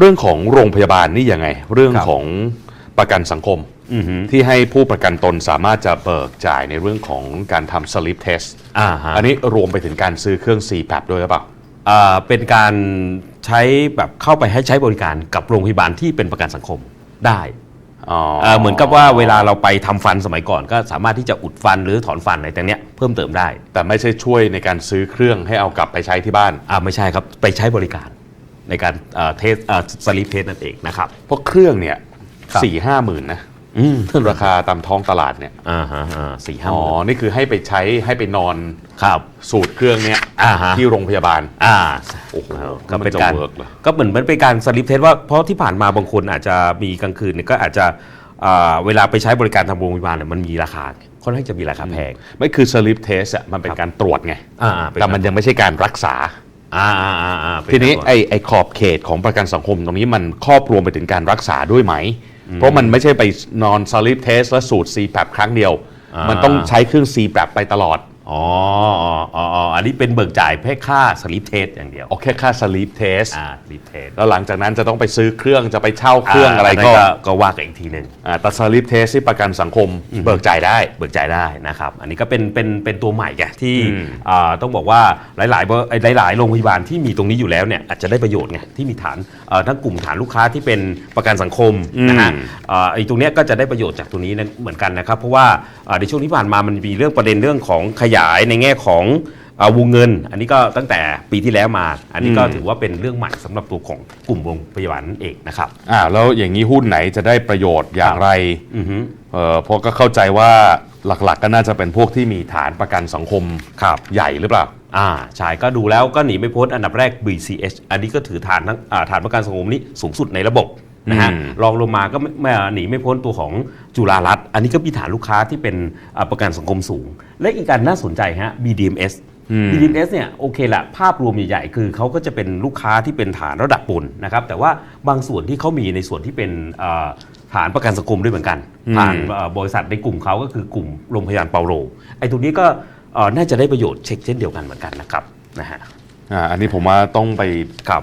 เรื่องของโรงพยาบาลนี่ยังไง เรื่องครับของประกันสังคมอือฮึที่ให้ผู้ประกันตนสามารถจะเบิกจ่ายในเรื่องของการทำ sleep test อ่าฮะอันนี้รวมไปถึงการซื้อเครื่อง CPAP ด้วยหรือเปล่าอ่าเป็นการใช้แบบเข้าไปให้ใช้บริการกับโรงพยาบาลที่เป็นประกันสังคมได้อ๋อเอ่อเหมือนกับว่าเวลาเราไปทำฟันสมัยก่อนก็สามารถที่จะอุดฟันหรือถอนฟันอะไรแต่เนี้ยเพิ่มเติมได้ แต่ไม่ใช่ช่วยในการซื้อเครื่องให้เอากลับไปใช้ที่บ้านอ่าไม่ใช่ครับไปใช้บริการ ในการเอ่อเทสสลิปเทสนั่นเองนะครับ เพราะเครื่องเนี่ยครับสี่ห้าหมื่นนะอืมราคาตามท้องตลาดเนี่ยอ่าฮะอ่าสี่ห้าอ๋อ นี่คือให้ไปใช้ให้ไปนอนครับสูตรเครื่องเนี้ยอ่าฮะที่โรงพยาบาล อ่าโอ้โหก็เป็นการมันจะ work เหรอก็เหมือนมันเป็นการสลิปเทสว่าเพราะที่ผ่านมาบางคนอาจจะมีกลางคืนเนี่ยก็อาจจะอ่าเวลาไปใช้บริการทางโรงพยาบาลเนี่ยมันมีราคาค่อนข้างจะมีราคาแพง ไม่คือ sleep test อะมันเป็นการตรวจไงอ่าๆเป็นแต่มันยังไม่ใช่การรักษา อ่าอ่าอ่าอ่าเป็ทีนี้การตรวจไอ้ไอ้ขอบเขตของประกันสังคมตรงนี้มันครอบรวมไปถึงการรักษาด้วยไหม เพราะมันไม่ใช่ไปนอน sleep test และสูตร CPAP ครั้งเดียวอ่ามัมันต้องใช้เครื่อง CPAP ไปตลอด อ๋ออ๋ออ๋ออ๋ออันนี้เป็นเบิกจ่ายเพื่อค่าสลิปเทสอย่างเดียวเอาแค่ค่า sleep test อ่าสลิปเทสแล้วหลังจากนั้นจะต้องไปซื้อเครื่องจะไปเช่าเครื่องอะไรก็ก็ว่ากันอีกทีหนึ่งอ่าแต่ sleep test ที่ประกันสังคมเบิกจ่ายได้ เบิกจ่ายได้นะครับ อันนี้ก็เป็นเป็นเป็นตัวใหม่ไงที่อืมอ่าต้องบอกว่าหลายๆเบอร์หลายหลายๆโรงพยาบาลที่มีตรงนี้อยู่แล้วเนี่ยอาจจะได้ประโยชน์ไงที่มีฐานเอ่อทั้งกลุ่มฐานลูกค้าที่เป็นประกันสังคมนะฮะอ่าไอ้ตรงเนี้ยก็จะได้ประโยชน์จากตัวนี้นะเหมือนกันนะครับเพราะว่าอ่าในช่วงที่ผ่านมามันมีเรื่องประเด็นเรื่องของขยายในแง่ของอ่าวงเงิน อันนี้ก็ตั้งแต่ปีที่แล้วมา อันนี้ก็อืมถือว่าเป็นเรื่องใหม่สำหรับตัวของกลุ่มโรงพยาบาลนั่นเองนะครับอ่าแล้วอย่างนี้หุ้นไหนจะได้ประโยชน์อย่างไรอือฮึเอ่อเพราะก็เข้าใจว่าหลักๆ ก็น่าจะเป็นพวกที่มีฐานประกันสังคมครับใหญ่หรือเปล่าอ่าใช่ก็ดูแล้วก็หนีไม่พ้นอันดับแรก BCH อันนี้ก็ถือฐานทั้งอ่าฐานประกันสังคมนี้สูงสุดในระบบ นะฮะอืมรองลงมาก็ไม่ไม่หนีไม่พ้นตัวของจุฬารัตน์อันนี้ก็มีฐานลูกค้าที่เป็นอ่าประกันสังคมสูง และอีกการน่าสนใจฮะ BDMS BDMS เนี่ยโอเคแหละภาพรวมใหญ่ๆ คือเขาก็จะเป็นลูกค้าที่เป็นฐานระดับบนนะครับแต่ว่าบางส่วนที่เขามีในส่วนที่เป็นอ่าฐานประกันสังคมด้วยเหมือนกันผ่านเอ่อบริษัทในกลุ่มเขาก็คือกลุ่มโรงพยาบาลเปาโลไอ้ตรงนี้ก็เอ่อน่าจะได้ประโยชน์เช็คเช่นเดียวกันเหมือนกันนะครับนะฮะอ่าอันนี้ผมว่าต้องไปครับ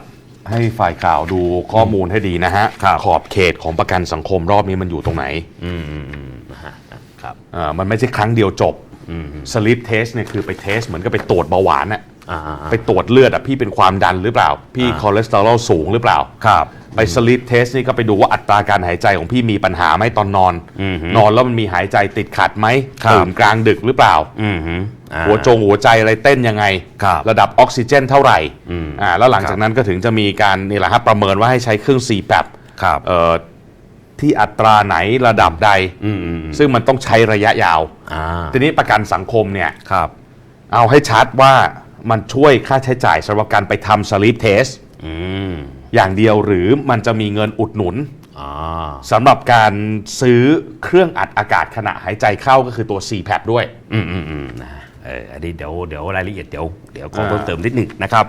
ให้ฝ่ายข่าวดูข้อมูลให้ดีนะฮะครับขอบเขตของประกันสังคมรอบนี้มันอยู่ตรงไหน อืมอืมอืมนะฮะครับอ่ามันไม่ใช่ครั้งเดียวจบอืมสลิปเทสเนี่ยคือไปเทสเหมือนกับไปตรวจเบาหวานอะอ่า ไปตรวจเลือดอะพี่เป็นความดันหรือเปล่า พี่อ่าคอเลสเตอรอลสูงหรือเปล่า ครับ ไปสลิปเทสนี่ก็ไปดูว่าอัตราการหายใจของพี่มีปัญหาไหมตอนนอนอือฮึนอนแล้วมันมีหายใจติดขัดไหมครับตื่นกลางดึกหรือเปล่าอืมฮึอ่าหัวจงหัวใจอะไรเต้นยังไงครับระดับออกซิเจนเท่าไหร่อืมอ่าแล้วหลังครับจากนั้นก็ถึงจะมีการนี่แหละครับประเมินว่าให้ใช้เครื่อง CPAP ครับเอ่อที่อัตราไหนระดับใดอืมอืมอืมซึ่งมันต้องใช้ระยะยาวอ่าทีนี้ประกันสังคมเนี่ยครับเอาให้ชัดว่า มันช่วยค่าใช้จ่ายสำหรับการไปทำสลิปเทสอืมอย่างเดียวหรือมันจะมีเงินอุดหนุนอ่าสำหรับการซื้อเครื่องอัดอากาศขณะหายใจเข้าก็คือตัว CPAP ด้วย อืมอืมอืมนะฮะเอออันนี้เดี๋ยวเดี๋ยวรายละเอียดเดี๋ยวเดี๋ยวขออ่าเพิ่มเติมนิดหนึ่งนะครับ